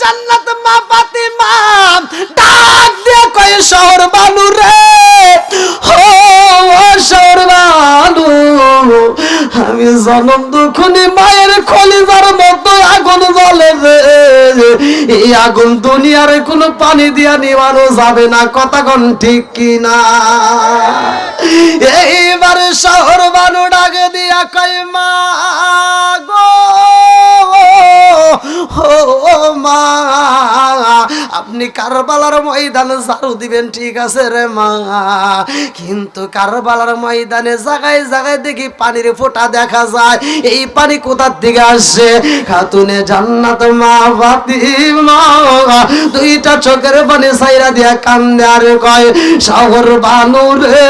জান্নাত মা ফাতিমা। ডাক দিয়ে কয়, শহর বানু রে। ও শহর বানু আমি জনম দুখনি মায়ের খলিজার মতো আগুন জ্বলে রে। এই আগুন দুনিয়ার কোনো পানি দিয়া নিবানো যাবে না। কথা কোন ঠিক কিনা এইবারে শহর বানু ডাকে দিয়া কয়, মা মা, আপনি কারবালার ময়দানে ঝাড়ু দিবেন, ঠিক আছে রে মা। কিন্তু কারবালার ময়দানে জায়গায় জায়গায় দেখি পানির ফোঁটা দেখা যায়। এই পানি কোথার দিকে আসছে? খাতুনে জান্নাত মা ফাতিমা, দুইটা চোখের পানি সাইরা দিয়া কান্দে আর কয় শহর বানু রে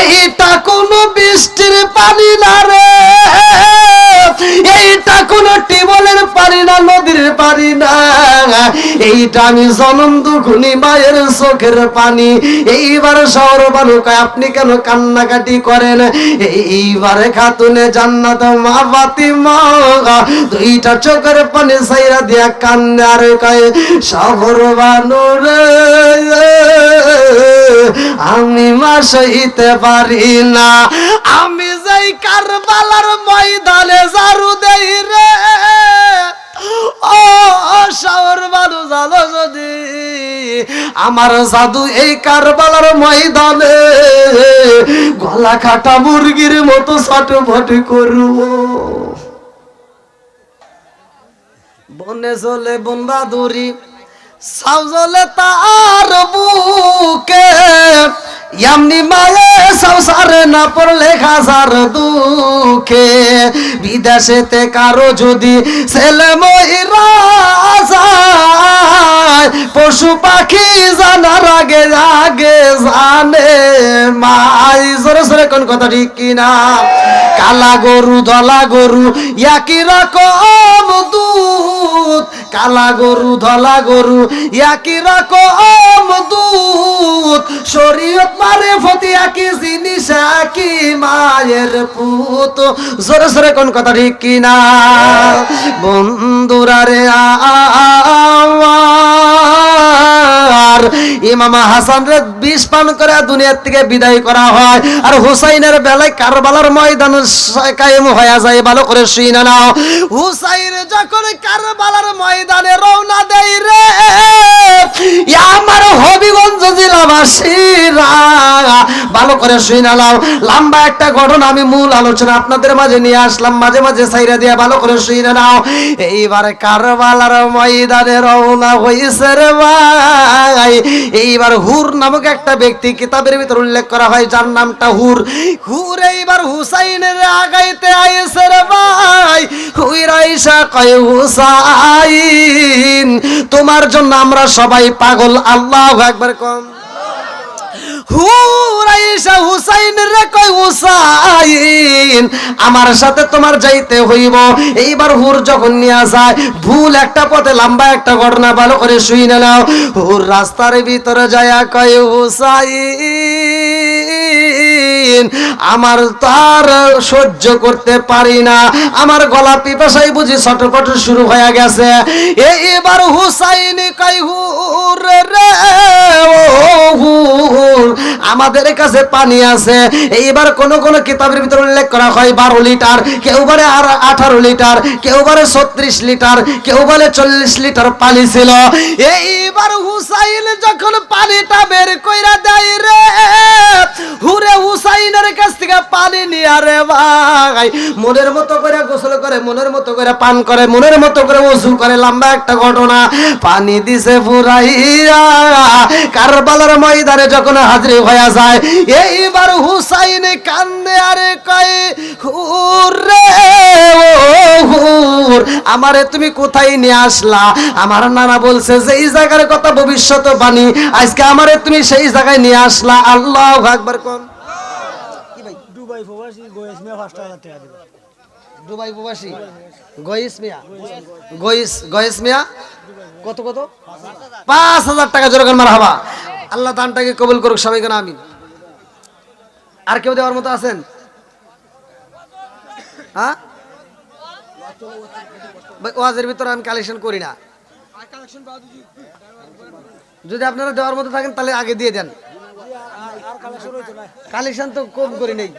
এইটা কোনো বৃষ্টির পানি না রে। এইটা কোনো টিবলের পানি না, নদীর পানি না। এইটা আমি জনম দুখুনি মায়ের চোখের পানি। এইবার শহর বালুকায় আপনি কেন কান্নাকাটি করেন? এইবারে খাতুনে জান্নাত মা ফাতিমা, দুইটা চোখের পানি সাইরা দিয়া কান্না আর কয় শহর বানু রে। আমি মা সইতে পারি না। আমি যাই কারবালার ময়দানে জারু দেই রে যদি, আমার জাদু এই কারবালার ময়দানে গলা কাটা মুরগির মতো ছটফট করব বনে চলে বন্দা দড়ি সাউজলে তার বুকে এমনি মায়ে সংসারে না পড়লে খাসার দুঃখে। বিদেশেতে কারও যদি ছেলে যায়, পশু পাখি জানার আগে আগে জানে মাই। জোরে জোরে কোন কথা ঠিক কিনা? কালা গরু, ধলা গরু, একই রকম দুধ। কালা গরু, ধলা গরু, একই রকম দুধ। শরীয়ত মারে ফতি একই জিনিস, একই মায়ের পুত। জোরে জোরে কোন কথা ঠিক কিনা? বন্ধুরা রে আমার, ইমামা হাসান রে বিষ পান করে দুনিয়ার থেকে বিদায় করা হয়। আর হুসাইনের বেলায় কারবালার ময়দান কায়েম হয়ে যায়, ভালো করে শুই না নাও। হুসাইন যখন কারবালার ময়দানে রওনা দেয় রে। আমার হবিগঞ্জ জেলাবাসীরা ভালো করে শুই না নাও লম্বা একটা ঘটনা আমি মূল আলোচনা আপনাদের মাঝে নিয়ে আসলাম। মাঝে মাঝে সাইরা দিয়ে ভালো করে শুই না নাও এইবার কারবালার ময়দানে রওনা হয়েছে রে ভাই। এইবার হুর নামক একটা ব্যক্তি কিতাবের ভিতর উল্লেখ করা হয়, যার নামটা হুর। হুর এইবার হুসাইনের আগাইতে আইছে রে ভাই। হুইর আইসা কয় তোমার জন্য আমরা সবাই পাগল। আল্লাহ একবার কম। হুসাইন রে কই আমার সাথে তোমার যাইতে হইব। এইবার হুর যখন নিয়ে যায়, ভুল একটা পথে, লম্বা একটা ঘটনা, ভালো করে শুই না নাও। হুর রাস্তার ভিতরে যায়া কয় হুসাইন। আমার তার সহ্য করতে পারি না। আমার গলা পিপাসাই বুঝি ছটপট শুরু হয়ে গেছে। এইবার হুসাইন কই আমাদের কাছে পানি আছে। এইবার কোন কোন কিতাবের ভিতরে উল্লেখ করা হয়, বারো লিটার, কেউ বলে আর আঠারো লিটার, কেউ বলে ছত্রিশ লিটার, কেউ বলে চল্লিশ লিটার পানি ছিল। এইবার হুসাইন যখন পানিটা বের কইরা দেয় রে, হুরে হুসাইনের কাছ থেকে পানি নিয়ে রে ভাই, মনের মতো করে গোসল করে, মনের মতো করে পান করে, মনের মতো করে ওযু করে, লম্বা একটা ঘটনা। পানি দিছে ফুরাইয়া কারবালার ময়দানে যখন হাজির হয়ে যায়। এইবার হুসাইন কান্দে আরে কয় হুরে ও হুর আমারে তুমি কোথায় নিয়ে আসলা? আমার নানা বলছে যে এই জায়গার কথা ভবিষ্যৎ বাণী আজকে আমারে তুমি সেই জায়গায় নিয়ে আসলা। আল্লাহ আকবার কোন। দুবাই প্রবাসী গোয়েস মেয়ে হাজার টাকা দিবে দুবাই প্রবাসী? গয়েস মিয়া? গয়েস গয়েস মিয়া? কত কত? পাঁচ হাজার টাকা জোরে মার হাবা আল্লাহ দানটাকে কবুল করুক, সবাই কেন আমিন। আর কেউ দেওয়ার মতো আছেন? হ্যাঁ? ওয়াজের ভিতরে আমি কালেকশন করি না। যদি আপনারা দেওয়ার মতো থাকেন, তাহলে আগে দিয়ে দেন। কালেকশন তো কম করি নেই।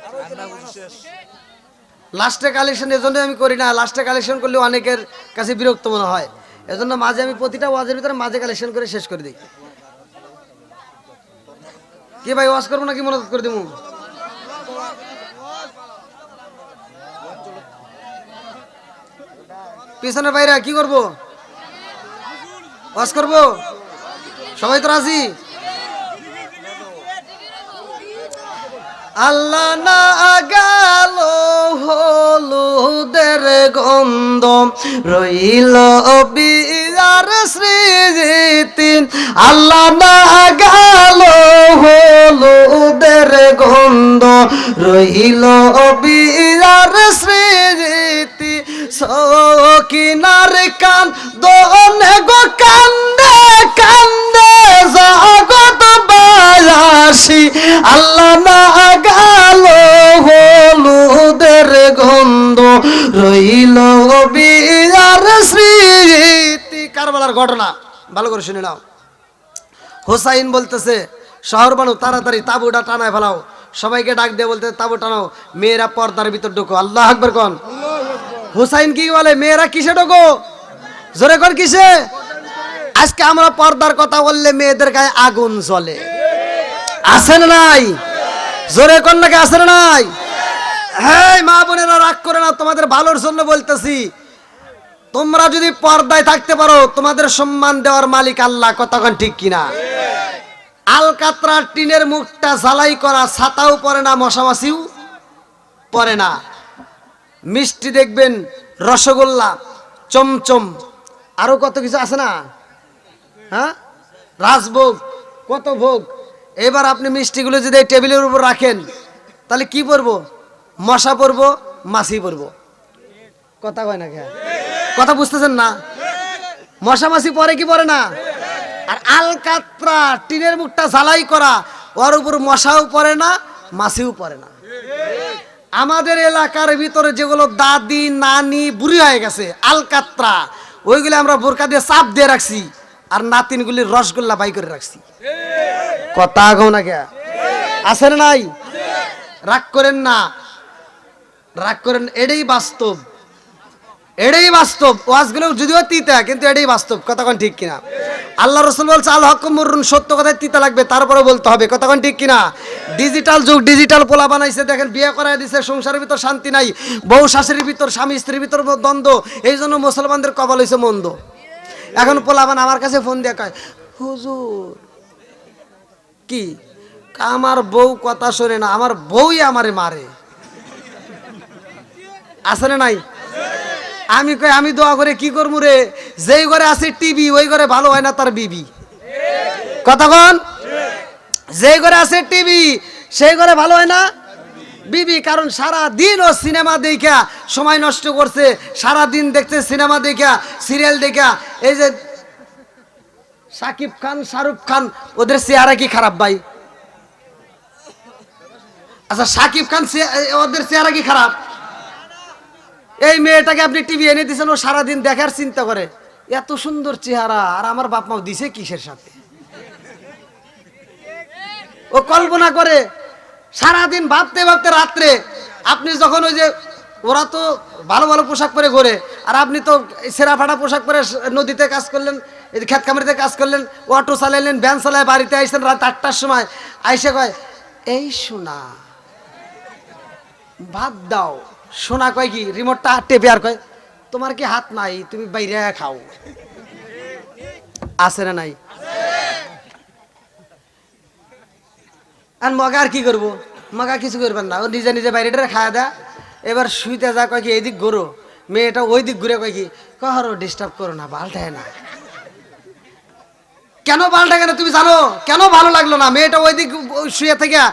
লাস্টে কালেকশন এজন্য আমি করি না। লাস্টে কালেকশন করলে অনেকের কাছে বিরক্ত মনে হয়। এজন্য মাঝে আমি প্রতিটা ওয়াজের ভিতরে মাঝে কালেকশন করে শেষ করে দিই। কি ভাই ওয়াশ করব নাকি মনে করে দিব পিছনে বাইরে, কি করব? ওয়াশ করব? সবাই তো রাজি? আল্লাহ না গেল হলুদের গন্ধ, রইল বিয়ার স্মৃতি আল্লাহ না গেল হলুদের গন্ধ। রইল বিয়ার স্মৃতি সকিনার কান। দনে গো কান্দে কান্দে জগত বায়াসি। আল্লাহ না গেল হলুদের গন্ধ। রইল স্মৃতি ঘটনা। ভালো করে শুনে নাও। হোসাইন বলতেছে, শহর বানু, তাড়াতাড়ি তাবুটা টানায় ফেলাও। সবাইকে ডাক দিয়ে বলতে, তাবু টানাও, মেয়েরা পর্দার ভিতর ঢোকো। আল্লাহ আকবর কন? হুসাইন কি বলে, মেয়েরা কিসে ঢোকো? জোরে কর কিসে? আজকে আমরা পর্দার কথা বললে মেয়েদের গায়ে আগুন জ্বলে। আছে না নাই? জোরে কর নাকি আছে না নাই? হ্যাঁ মা বোনেরা, রাগ করে না, তোমাদের ভালোর জন্য বলতেছি। তোমরা যদি পর্দায় থাকতে পারো, তোমাদের সম্মান দেওয়ার মালিক আল্লাহ কতক্ষণ ঠিক কিনা? আলকাতরা টিনের মুখটা ঝালাই করা, ছাতাও পরে না, মশামাছিও পরে না। মিষ্টি দেখবেন, রসগোল্লা, চমচম, আরও কত কিছু আছে না? হ্যাঁ? রাজভোগ, কত ভোগ। এবার আপনি মিষ্টিগুলো যদি এই টেবিলের উপর রাখেন, তাহলে কি পরবো? মশা পরবো, মাছি পরবো। কথা কয় না কথা বুঝতেছেন না? মশা মাছি পরে কি পরে না? আর আলকাত্রা টিনের মুখটা ঝালাই করা, ওর উপর মশাও পড়ে না, মাছিও পড়ে না। আমাদের এলাকার ভিতরে যেগুলো দাদি, নানি, বুড়ি হয়ে গেছে, আলকাত্রা, ওইগুলো আমরা বোরকা দিয়ে চাপ দিয়ে রাখছি, আর নাতিনগুলি রসগোল্লা বাই করে রাখছি। কথা আগাও না কে? আছে না নাই? রাগ করেন না। রাগ করেন, এটাই বাস্তব। এটাই বাস্তব। ওয়াজগুলো যদিও তিতা, কিন্তু এটাই বাস্তব। কতক্ষণ ঠিক কিনা? আল্লাহ রসুল বলছে, আল হকমুরুন সত্য কথায় তিতা লাগবে, তারপরে বলতে হবে। কতক্ষণ ঠিক কিনা? ডিজিটাল যুগ, ডিজিটাল পোলা বানাইছে, দেখেন, বিয়ে করাই দিছে, সংসারের ভিতর শান্তি নাই, বউ শাশুড়ির ভিতর, স্বামী স্ত্রীর ভিতর দ্বন্দ্ব, এই জন্য মুসলমানদের কবল হয়েছে মন্দ। এখন পোলাবান আমার কাছে ফোন দিয়ে কয়, হুজুর, কি? আমার বউ কথা শোনে না, আমার বউই আমারে মারে। না নাই? আমি কই, আমি দোয়া করে কি করব রে? যেই ঘরে আছে টিভি, ওই ঘরে ভালো হয় না তার বিবি। কথা কতক্ষণ যেই ঘরে আছে টিভি, সেই ঘরে ভালো হয় না বিবি, কারণ সারা দিন ও সিনেমা দেখা সময় নষ্ট করছে। সারা দিন দেখছে সিনেমা দেখা সিরিয়াল দেখা এই যে সাকিব খান, শাহরুখ খান, ওদের চেহারা কি খারাপ ভাই? আচ্ছা সাকিব খান ওদের চেহারা কি খারাপ? এই মেয়েটাকে আপনি টিভি এনে দিয়েছেন, ও সারাদিন দেখার চিন্তা করে। এত সুন্দর চেহারা, আর আমার বাপ মাও দিছে কিসের সাথে? ও কল্পনা করে, সারাদিন ভাবতে ভাবতে রাত্রে আপনি যখন ওই যে, ওরা তো ভালো ভালো পোশাক পরে ঘোরে, আর আপনি তো সেরা ফাটা পোশাক পরে নদীতে কাজ করলেন খেত খামারিতে কাজ করলেন, অটো চালাইলেন, ভ্যান চালায় বাড়িতে আইসেন রাত আটটার সময়, আইসে কয়, এই শোনা ভাত দাও। সোনা কয় কি? রিমোটটা টেপে আর কয়? তোমার কি হাত নাই? তুমি বাইরে খাও। আছে না নাই? আর মগা আর কি করব? মগা কিছু করবেন না। ও নিজে নিজে বাইরেটা খাওয়া দেয়। এবার শুইতে যা কয় কি এইদিক ঘুরো। মেয়েটা ওই দিক ঘুরে কয় কি, কহরো ডিস্টার্ব করো না পাল্টায় না। কেন পাল্টা কেন তুমি জানো? কেন ভালো লাগল না? মেয়েটা ওই দিক শুয়ে থেকে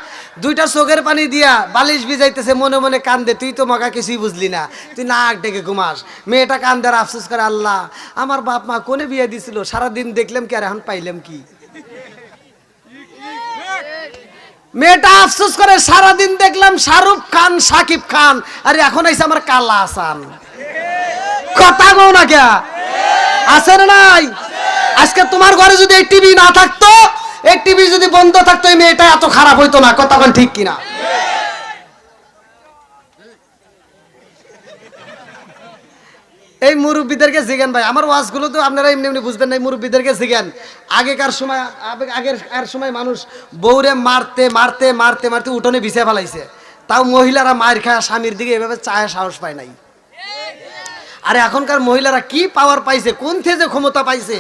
দুইটা চোখের পানি দিয়া বালিশ ভিজাইতেছে, মনে মনে কান্দে, তুই তো মগা কিছুই বুঝলি না, তুই নাক ডেকে ঘুমাস। মেয়েটা কান্দে আর আফসোস করে, আল্লাহ, আমার বাপ মা কোনে বিয়ে দিছিল? সারাদিন দেখলাম কি আর এখন পাইলাম কি? মেয়েটা আফসোস করে, সারাদিন দেখলাম শাহরুখ খান, সাকিব খান, আর এখন আইসে আমার কালা আসান কথা কও না কে? আছে না নাই? আজকে তোমার ঘরে যদি এই টিভি না থাকতো, এই টিভি যদি বন্ধ থাকতো, এই মেয়েটা এত খারাপ হইতো না, কথা ঠিক কিনা? এই মুরব্বীদেরকে জিজ্ঞান ভাই, আমার ওয়াজগুলো তো আপনারা এমনি এমনি বুঝবেন না, এই মুরব্বীদেরকে জিজ্ঞান। আগেকার সময় আগের আর সময় মানুষ বউরে মারতে মারতে মারতে মারতে উঠোনে বিছে ফেলাইছে। তাও মহিলারা মার খায়, স্বামীর দিকে এভাবে চায় সাহস পায় নাই। আরে এখনকার মহিলারা কি পাওয়ার পাইছে, কোন থেকে ক্ষমতা পাইছে?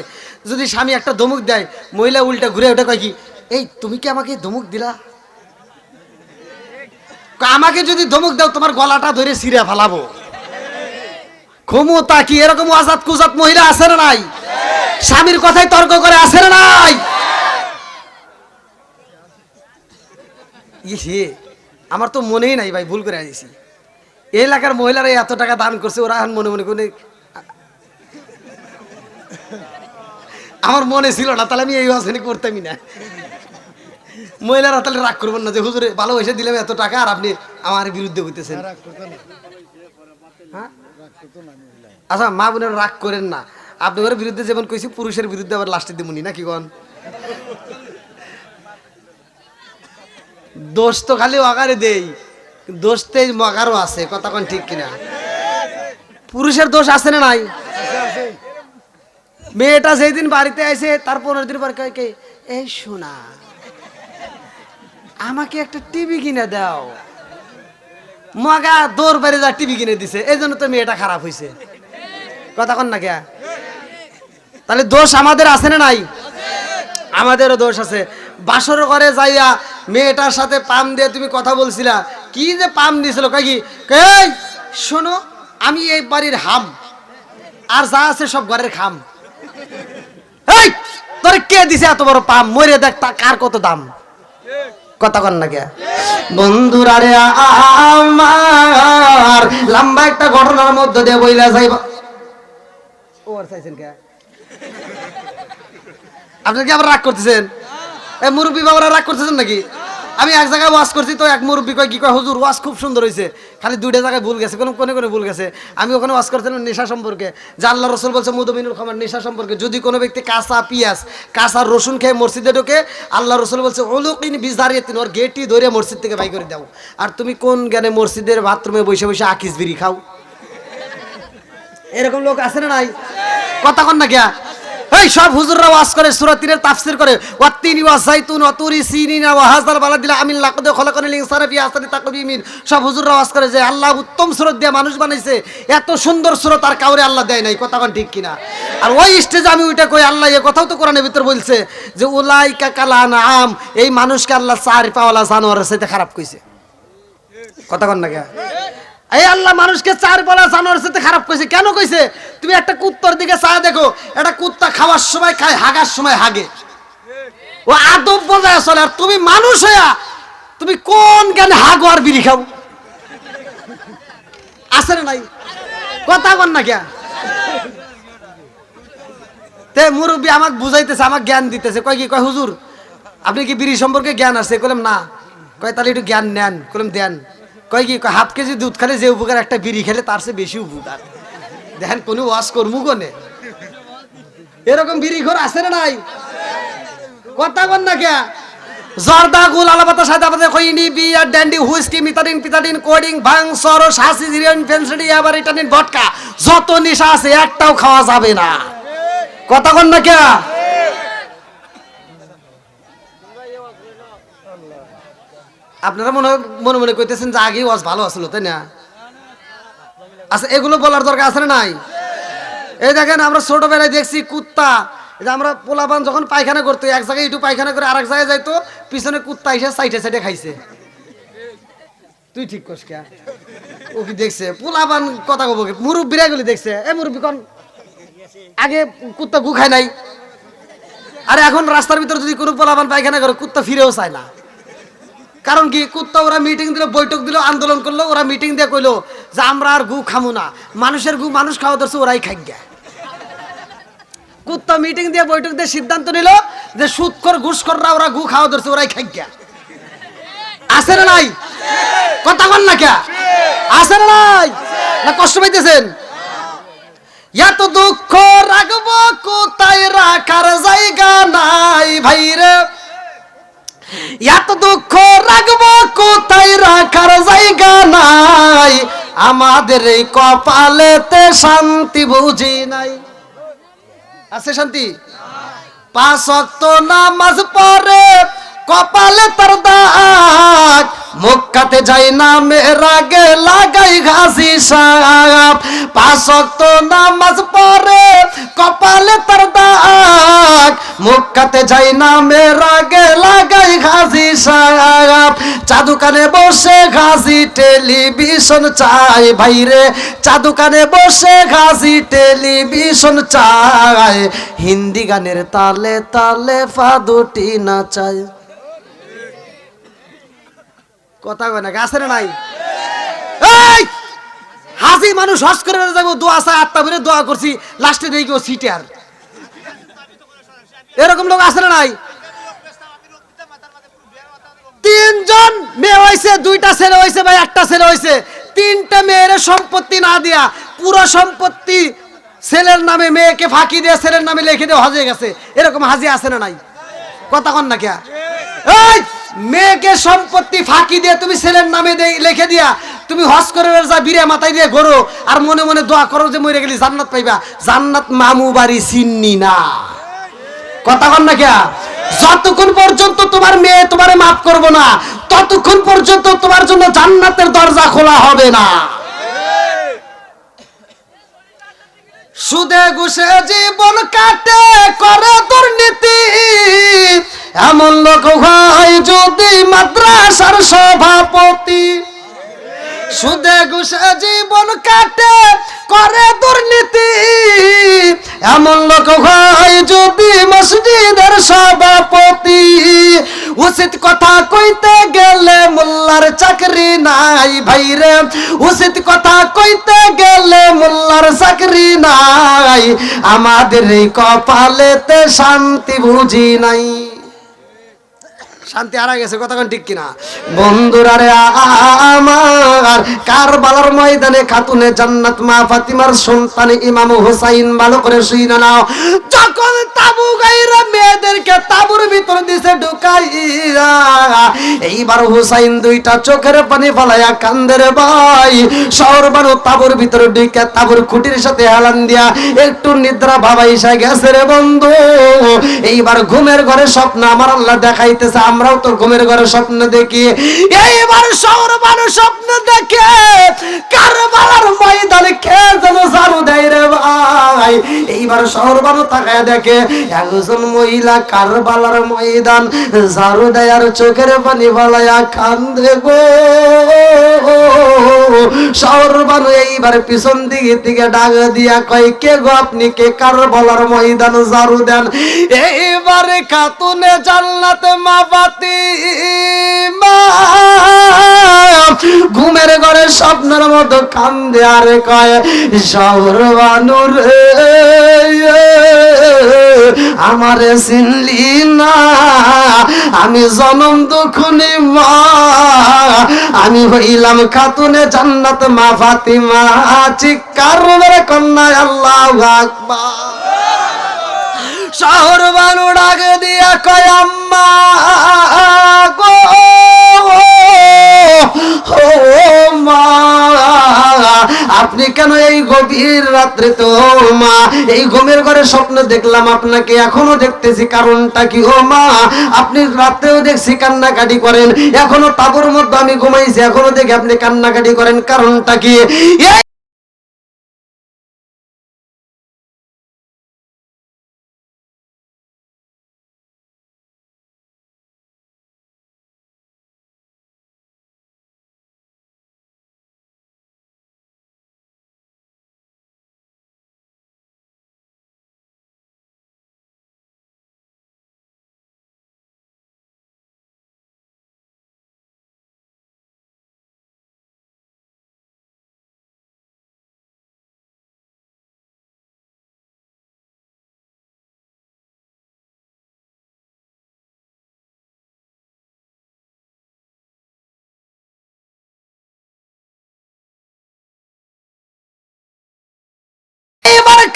যদি স্বামী একটা ধমক দেয়, মহিলা উল্টা ঘুরে ওটা কয় কি, এই, তুমি কি আমাকে ধমক দিলা? আমাকে যদি ধমক দাও, তোমার গলাটা ধরে ছিঁড়ে ফেলাবো। ক্ষমতা কি এরকম আজাদ কুজাত মহিলা আছে না নাই? স্বামীর কথাই তর্ক করে আছে না নাই? আমার তো মনেই নাই ভাই, ভুল করে এই এলাকার মহিলারা এত টাকা দান করছে, ওরা এখন মনে মনে করে আমার মনে ছিল না তাহলে আমি এই হাসিনি করতামই না। মহিলারা তাহলে রাগ করবেন না যে হুজুরে ভালোবেসে দিলাম এত টাকা আর আপনি আমার বিরুদ্ধে হইতেছেন। হ্যাঁ? আচ্ছা মা বোনের রাগ করেন না। আপনাদের বিরুদ্ধে যেমন কইছি পুরুষের বিরুদ্ধে আবার লাস্টে দিমুনি নাকি গন দোষ তো খালি অগারে দেই। দোষ তো মগারও আছে কথা কোন ঠিক কিনা? পুরুষের দোষ আছে না নাই? মেয়েটা যেই দিন বাড়িতে আসে তার পনেরো দিন পর কে? এই শোনা আমাকে একটা টিভি কিনে দাও। মগা দৌড় বাইরে যা টিভি কিনে দিছে এই জন্য তো মেয়েটা খারাপ হয়েছে কথা কন না কে? তাহলে দোষ আমাদের আছে না নাই? আমাদেরও দোষ আছে। বাসর ঘরে যাইয়া মেয়েটার সাথে পাম দিয়ে তুমি কথা বলছিলা কি যে পাম দিছিল কয় কি? কয়, এই শোনো আমি এই বাড়ির হাম আর যা আছে সব ঘরের খাম। এই, তোর কে দিছে এত বড় পাম মরে দেখ তা কার কত দাম? কথা কন না কে? বন্ধুরা রে, আমার লম্বা একটা ঘটনার মধ্যে দিয়ে বইলা যাইব। ওর চাইছেন কে? আপনি কি আবার রাগ করতেছেন? এই মুরব্বী বাবারা রাগ করতেছেন নাকি? আমি এক জায়গায় ওয়াশ করছি, তো এক মুরব্বী কয়, কি কয়, হুজুর ওয়াশ খুব সুন্দর হয়েছে খালি দুইটা জায়গায় ভুল গেছে, কোনো কোনে কোনে ভুল গেছে। আমি ওখানে ওয়াশ করছিলাম নেশা সম্পর্কে। যে আল্লাহ রসুল বলছে, মুদমিনুল খামার নেশা সম্পর্কে। যদি কোনো ব্যক্তি কাঁচা পিঁয়াজ, কাঁচা রসুন খেয়ে মসজিদে ঢোকে, আল্লাহ রসুল বলছে ওলুকিন বিজারিয়ে তিন ওর গেটই ধরে মসজিদ থেকে বাই করে দাও। আর তুমি কোন জ্ঞানে মসজিদের বাথরুমে বসে বসে আকিস বিড়ি খাও? এরকম লোক আছে না নাই? কথা কন না গিয়া। এই সব হুজুররা ওয়াজ করে, সূরা তিনের তাফসীর করে। ওয়াত্তিনি ওয়া যাইতুন ওয়া তুরি সিনিনা ওয়া হাযাল বালাদিল আমিন লাকাদ খলাকানিল ইনসানা ফি আহসানি তাকবীমিন সব হুজুররা ওয়াজ করে যে আল্লাহ উত্তম সূরত দিয়ে মানুষ বানাইছে, এত সুন্দর সূরত আর কাউরে আল্লাহ দেয় নাই। কথা কন ঠিক কিনা? আর ওই স্টেজে আমি ওইটা কই, আল্লাহ এই কথাও তো কোরআনের ভিতর বলছে যে, উলাইকা কালান আম, এই মানুষকে আল্লাহ চার পাওয়ালা জানোয়ারের সাথে খারাপ কইছে। কথা কন না কে? এই আল্লাহ মানুষকে চার বলা জানোয়ারের সাথে খারাপ কইছে। কেন কইছে? তুমি একটা কুত্তার দিকে চা দেখো, একটা কুত্তা খাওয়ার সময় খায়, হাগার সময় হাগে। ও আদব বজায় চলে, আর তুমি মানুষ হইয়া তুমি কোন জ্ঞানে হাগো আর বিড়ি খাও? আছে না নাই? কথা বল না কে তে মুরব্বী আমাকে বুঝাইতেছে, আমাকে জ্ঞান দিতেছে। কয় কি, কয় হুজুর, আপনি কি বিড়ি সম্পর্কে জ্ঞান আছে? কইলাম, না। কয় তাহলে একটু জ্ঞান নেন, কইলাম, দেন। কয় কি হাফ কেজি দুধ খেলে যে উপকার একটা বিড়ি খেলে তার চেয়ে বেশি উপকার। দেখেন, কোনো ওয়াশ করমু কোনে? এরকম বিড়ি ঘর আছে না নাই? কথা বল না কে? জর্দা, গুল, আলাপাতা সাদা পাতা খইনি বিয়ার ড্যান্ডি হুইস্কি মিতাডিন পিতাডিন কোডিং, ভাং সরো শাসি জিরিয়ন, ফেন্সিডি আবার ইটানিন ভটকা। যত নেশা আছে, একটাও খাওয়া যাবে না। কথা কন না কে? আপনারা মনে মনে মনে কইতেছেন যে আগে ওয়াজ ভালো আসলো তাই না? আচ্ছা এগুলো বলার দরকার আছে না নাই? এই দেখেন, আমরা ছোটবেলায় দেখছি কুত্তা। আমরা পোলাপান যখন পায়খানা করতো, এক জায়গায় একটু পায়খানা করে আরেক জায়গায় যাইতো, পিছনে কুত্তা এসে সাইডে সাইডে খাইছে। তুই ঠিক করস কে? ও কি দেখছে? পোলাপান কথা কব কি? মুরব্বীরা এগুলি দেখছে। এ মুরব্বী কন, আগে কুত্তা গু খায় নাই। আরে এখন রাস্তার ভিতরে যদি কোনো পোলাপান পায়খানা করে, কুত্তা ফিরেও চায় না। কারণ কি? কুত্তা ওরা মিটিং দিল, বৈঠক দিল, আন্দোলন করল, ওরা মিটিং দিয়ে কইলো যে আমরা আর গু খামু না। মানুষের গু মানুষ খাওয়া ধরছে, ওরাই খাই কুত্তা মিটিং দিয়ে বৈঠক দিয়ে সিদ্ধান্ত নিল যে সুৎকর ঘুষখররা ওরা গু খাওয়া ধরছে, ওরাই খাই আছে না নাই? কথা বল না কে? আছে না নাই? না কষ্ট পাইতেছেন? এত দুঃখ রাখব কোথায় রাখার জায়গা নাই ভাইরে। এত দুঃখ রাখব কোথায় রাখার জায়গা নাই? আমাদের এই কপালেতে শান্তি বুঝি নাই। আছে শান্তি? পাঁচ নামাজ পড়ে কপালে তার দাগ। মক্কাতে যাই না মেরাগে লাগাই ঘাসি সাপ। পাঁচ অক্ত নামাজ পড়ে কপালে তার দাগ। মক্কাতে যাই না মেরাগে চাদুকানে বসে ঘাসি টেলিভিশন চাই, ভাইরে। চাদুকানে বসে ঘাসি টেলিভিশন চাই। হিন্দি গানের তালে তালে ফাদুটি নাচায় কথা কয় না না নাই? হাসি মানুষ হস করে যাব, দোয়া আছে আটটা বেরে দোয়া করছি, লাস্টে দেখি ও সিটার। এরকম লোক আসে না নাই? তিনজন মেয়ে হয়েছে, দুইটা ছেলে হয়েছে ভাই, একটা ছেলে হয়েছে। তিনটা মেয়ের সম্পত্তি না দিয়া পুরো সম্পত্তি ছেলের নামে মেয়েকে ফাঁকি দিয়ে ছেলের নামে লিখে দিয়ে হজে গেছে। এরকম হাজি আছে না নাই? কথা কন না কে মেয়েকে সম্পত্তি ফাঁকি দিয়ে তুমি ছেলের নামে লিখে দিয়া তুমি হজ করে যা বিরে মাথায় দিয়ে ঘোরো আর মনে মনে দোয়া করো যে মরে গেলি জান্নাত পাইবা। জান্নাত মামু বাড়ি চিন্নি না। কথা কন না কে যতক্ষণ পর্যন্ত তোমার মেয়ে তোমারে মাফ করব না, ততক্ষণ পর্যন্ত তোমার জন্য জান্নাতের দরজা খোলা হবে না। সুদে ঘুষে জীবন কাটে করে দুর্নীতি। এমন লোক হয় যদি মাদ্রাসার সভাপতি। সুদে ঘুষে জীবন কাটে, করে দুর্নীতি। এমন লোক হয় যদি মসজিদের সভাপতি। উচিত কথা কইতে গেলে মোল্লার চাকরি নাই ভাইরে। উচিত কথা কইতে গেলে মোল্লার চাকরি নাই। আমাদের কপালেতে শান্তি বুঝি নাই। শান্তি হারা গেছে কোন ঠিক কিনা? বন্ধুরা রে আমার কারবালার ময়দানে খাতুনে জান্নাত মা ফাতিমার সন্তান ইমাম হুসাইন ভালো করে শুই না নাও। যখন তাবু গাইরা মেয়েদেরকে তাবুর ভিতর দিছে ঢুকাইয়া, এইবার হুসাইন দুইটা চোখের পানি ফলাইয়া কান্দের ভাই। শহর বানু তাবুর ভিতরে ঢুকে তাবুর খুঁটির সাথে হেলান দিয়া একটু নিদ্রা ভাবাইসা গেছে রে বন্ধু। এইবার ঘুমের ঘরে স্বপ্ন আমার আল্লাহ দেখাইতেছে আমরাও তো ঘুমের ঘরে স্বপ্ন দেখি। এইবার শহর মানুষ স্বপ্ন দেখে কারবালার ময়দানে খেয়ে যেন ঝাড়ু দেয় রে ভাই। এইবার শহর মানুষ তাকায় দেখে একজন মহিলা কারবালার ময়দান ঝাড়ু দেয় আর চোখের পানি ফালাইয়া কান্দে গো। শহর বানু এইবার পিছন দিকে দিকে ডাক দিয়া কয়, কে গো আপনি? কে কারবালার ময়দান ঝাড়ু দেন? এইবারে খাতুনে জান্নাতে মা বাতি মা ঘুমের ঘরে স্বপ্নের মতো কান্দে আর কয়, শহর বানু রে, আমারে চিনলি না, আমি জনম দুখনি মা, আমি হইলাম খাতুনে জান্নাত মা ফাতিমা, চিৎকার মেরে কন্যা আল্লাহ আকবার। শহর বানু ডাক দিয়া কয়, আম্মা গো আপনি কেন এই গভীর রাত্রে তো, মা, এই ঘুমের ঘরে স্বপ্ন দেখলাম, আপনাকে এখনও দেখতেছি, কারণটা কি, ও মা, আপনি রাত্রেও দেখছি কান্নাকাটি করেন, এখনও তাবুর মধ্যে আমি ঘুমাইছি, এখনও দেখি আপনি কান্নাকাটি করেন, কারণটা কি?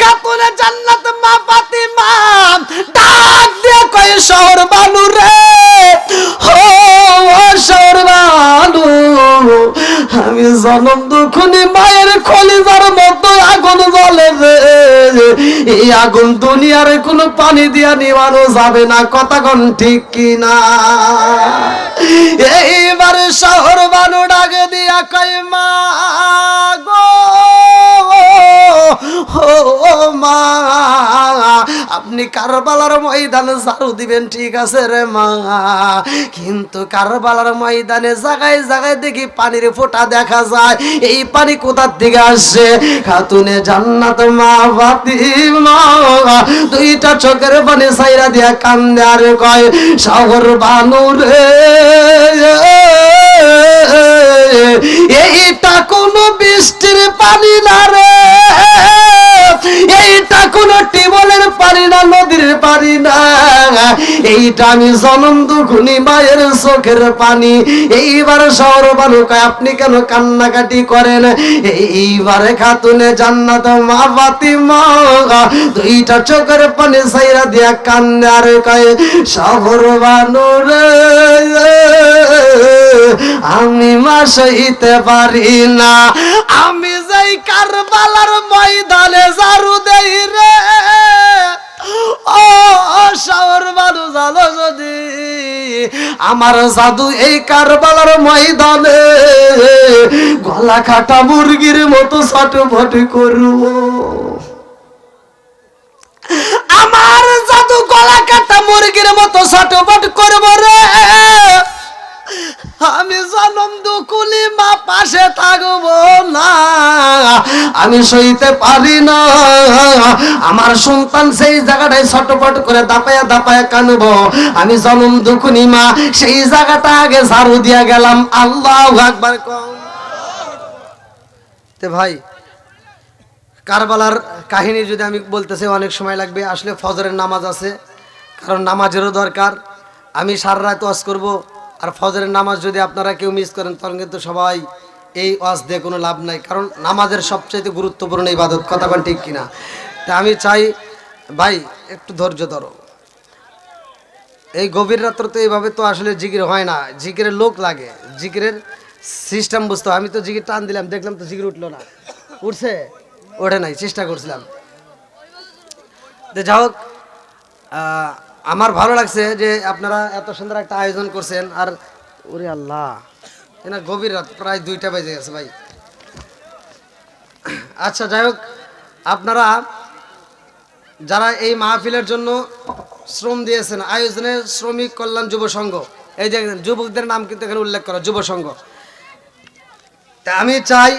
খাতুনে জান্নাত মা ফাতিমা, ডাক দিয়ে কয়, শহর বানু রে ও শহর বানু, আমি জনম দুখুনি মায়ের খলিজার মতো আগুন জ্বলে এই আগুন দুনিয়ার কোনো পানি দিয়া নিবানো যাবে না কথা কোন ঠিক কিনা? এইবার শহর বানু ডাকে দিয়া কয়, মা ও মা, আপনি কারবালার ময়দানে ঝাড়ু দিবেন, ঠিক আছে রে মা। কিন্তু কারবালার ময়দানে জায়গায় জায়গায় দেখি পানির ফোঁটা দেখা যায়। এই পানি কোথার থেকে আসছে? খাতুনে জান্নাত মা বাতি মা দুইটা চোখের পানি সাইরা দিয়া কান্দে আর কয় শহর বানু এইটা কোনো বৃষ্টির পানি না রে। এইটা কোনো টিবলের পানি না, নদীর পানি না। এইটা আমি জনম দুখুনি মায়ের চোখের পানি। এইবার শহর বালুকায় আপনি কেন কান্নাকাটি করেন? এইবারে খাতুনে জান্নাত মা বাতি মা দুইটা চোখের পানি সাইরা দিয়া কান্না আর কয় শহর বানু আমি মা সইতে পারি না। আমি যাই কারবালার আমার জাদু এই কারবালার ময়দানে, গলা কাটা মুরগির মতো ছটফট করব। আমার জাদু গলা কাটা মুরগির মতো ছটফট করব রে। আমি জনম দুকুলি মা পাশে না। আমি সইতে পারি না। আমার সন্তান সেই জায়গাটায় ছটপট করে দাপায়া দাপায়া কানবো। আমি জনম দুকুনি মা, সেই জায়গাটা আগে ঝাড়ু দিয়া গেলাম। আল্লাহ একবার তে ভাই, কারবালার কাহিনী যদি আমি বলতেছি, অনেক সময় লাগবে। আসলে ফজরের নামাজ আছে, কারণ নামাজেরও দরকার। আমি সারা রাত ওয়াজ করব। আর ফজরের নামাজ যদি আপনারা কেউ মিস করেন, তখন কিন্তু সবাই এই ওয়াজ দিয়ে কোনো লাভ নাই। কারণ নামাজের সবচেয়ে গুরুত্বপূর্ণ ইবাদত, কথা কোন ঠিক কিনা? তা আমি চাই, ভাই, একটু ধৈর্য ধরো। এই গভীর রাত্র তো এইভাবে তো আসলে জিকির হয় না। জিকিরের লোক লাগে। জিকিরের সিস্টেম বুঝতে। আমি তো জিকির টান দিলাম, দেখলাম তো জিকির উঠল না। উঠছে? ওঠে নাই, চেষ্টা করছিলাম। যাই হোক আমার ভালো লাগছে যে আপনারা এত সুন্দর একটা আয়োজন করছেন আর ওরে আল্লাহ এনা গভীর রাত প্রায় দুইটা বেজে গেছে ভাই। আচ্ছা যাই হোক, আপনারা যারা এই মাহফিলের জন্য শ্রম দিয়েছেন, আয়োজনে শ্রমিক কল্যাণ যুব সংঘ, এই যে যুবকদের নাম কিন্তু এখানে উল্লেখ করা, যুব সংঘ। তা আমি চাই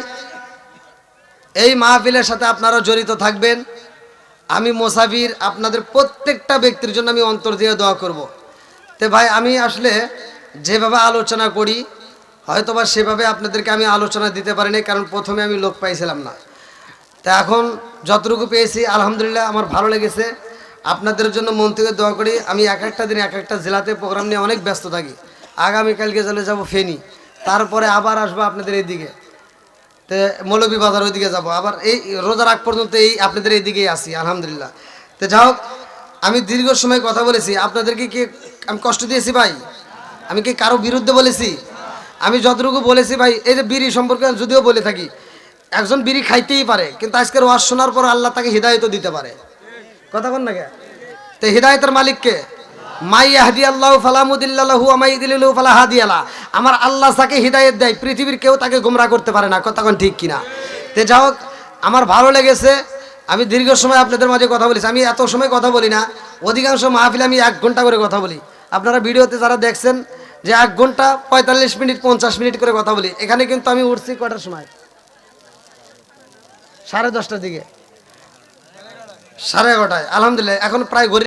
এই মাহফিলের সাথে আপনারা জড়িত থাকবেন। আমি মোসাফির আপনাদের প্রত্যেকটা ব্যক্তির জন্য আমি অন্তর দিয়ে দোয়া করব। তো ভাই, আমি আসলে যেভাবে আলোচনা করি, হয়তোবা সেভাবে আপনাদেরকে আমি আলোচনা দিতে পারিনি, কারণ প্রথমে আমি লোক পাইছিলাম না। তা এখন যতটুকু পেয়েছি, আলহামদুলিল্লাহ আমার ভালো লেগেছে। আপনাদের জন্য মন থেকে দোয়া করি, আমি এক একটা দিন এক একটা জেলাতে প্রোগ্রাম নিয়ে অনেক ব্যস্ত থাকি। আগামীকালকে চলে যাব ফেনি। তারপরে আবার আসব আপনাদের এইদিকে তে মৌলভী বাজার ওইদিকে যাব। আবার এই রোজার আগ পর্যন্ত এই আপনাদের এইদিকেই আসি আলহামদুলিল্লাহ। তো যাই হোক, আমি দীর্ঘ সময় কথা বলেছি। আপনাদেরকে কি আমি কষ্ট দিয়েছি ভাই? আমি কি কারও বিরুদ্ধে বলেছি? আমি যতটুকু বলেছি ভাই, এই যে বিড়ি সম্পর্কে যদিও বলে থাকি, একজন বিড়ি খাইতেই পারে, কিন্তু আজকের ওয়াজ শোনার পর আল্লাহ তাকে হৃদায়ত দিতে পারে। কথা বল না কে? তো হৃদায়তের মালিককে মাই হাদি আল্লাহ ফালামুদিল্লাহু ফালা হাদিয়ালা। আমার আল্লাহ তাকে দেয়, পৃথিবীর কেউ তাকে করতে পারে না। কথা ঠিক কিনা? তে আমার ভালো লেগেছে। আমি দীর্ঘ সময় আপনাদের মাঝে কথা বলেছি। আমি এত সময় কথা বলি না। অধিকাংশ মাহফিলে আমি এক ঘণ্টা করে কথা বলি। আপনারা ভিডিওতে যারা দেখছেন যে এক ঘণ্টা পঁয়তাল্লিশ মিনিট, পঞ্চাশ মিনিট করে কথা বলি, এখানে কিন্তু আমি উঠছি কটার সময়? সাড়ে দশটার দিকে। সাড়ে এগারোটায়। আলহামদুলিল্লাহ, এখন প্রায় ঘড়ি